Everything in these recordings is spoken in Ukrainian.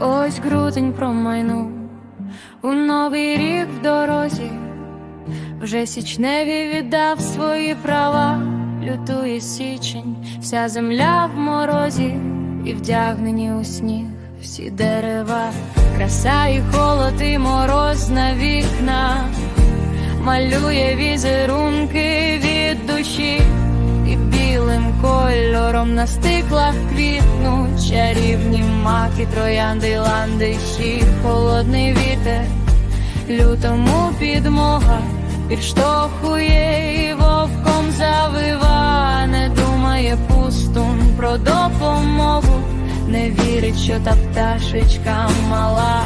Ось грудень промайнув. У новий рік в дорозі, вже січневі віддав свої права, лютує січень, вся земля в морозі, і вдягнені у сніг всі дерева, краса і холод, і мороз на вікна, малює візерунки від душі, кольором на стиклах квітнуть чарівні маки, троянди, ландиші, холодний вітер, лютому підмога підштовхує і вовком завива, не думає пустун про допомогу, не вірить, що та пташечка мала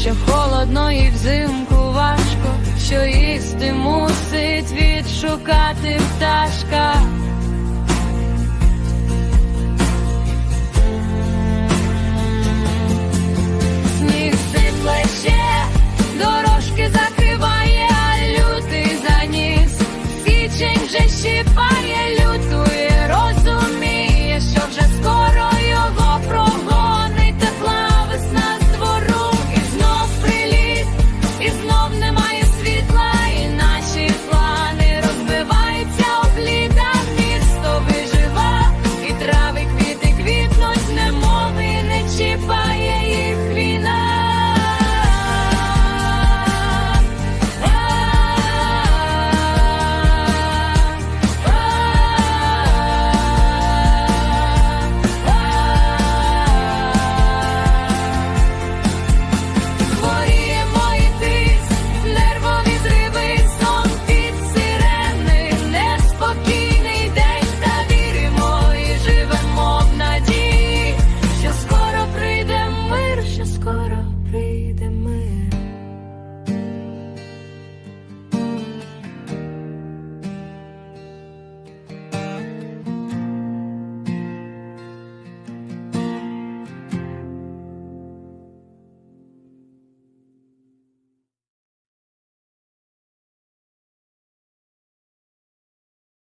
що холодно і взимку важко, що їсти мусить відшукати пташка,